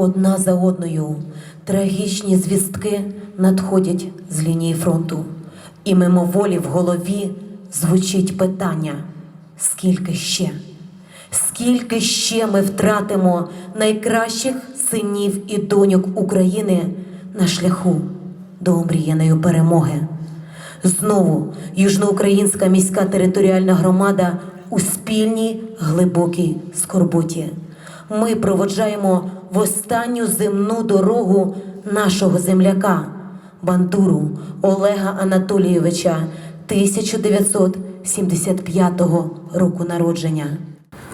Одна за одною трагічні звістки надходять з лінії фронту, і мимоволі в голові звучить питання: скільки ще? Скільки ще ми втратимо найкращих синів і доньок України на шляху до омріяної перемоги? Знову Южноукраїнська міська територіальна громада у спільній глибокій скорботі. Ми проводжаємо в останню земну дорогу нашого земляка Бандуру Олега Анатолійовича 1975 року народження.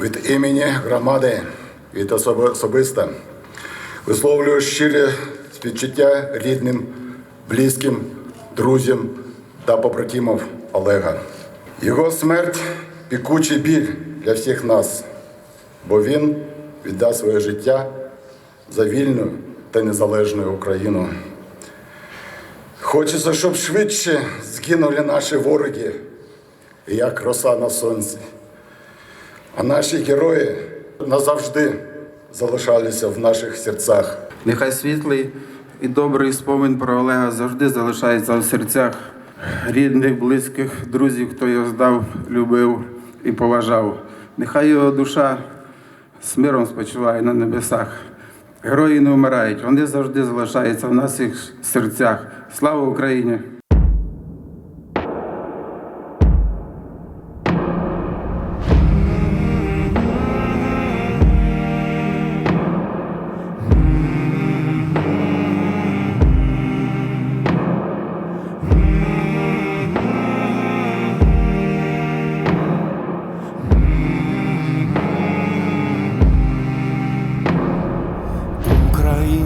Від імені громади від особи- особисто висловлюю щире співчуття рідним, близьким, друзям та побратимам Олега. Його смерть пікучий біль для всіх нас, бо він віддав своє життя за вільну та незалежну Україну. Хочеться, щоб швидше згинули наші вороги, як роса на сонці. А наші герої назавжди залишалися в наших серцях. Нехай світлий і добрий спомин про Олега завжди залишається в серцях рідних, близьких, друзів, хто його здав, любив і поважав. Нехай його душа з миром спочиває на небесах. Герої не вмирають, вони завжди залишаються в наших серцях. Слава Україні!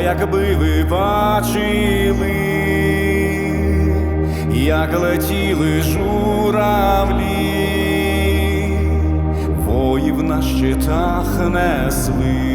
Якби ви бачили, як летіли журавлі, воїв на щитах несли.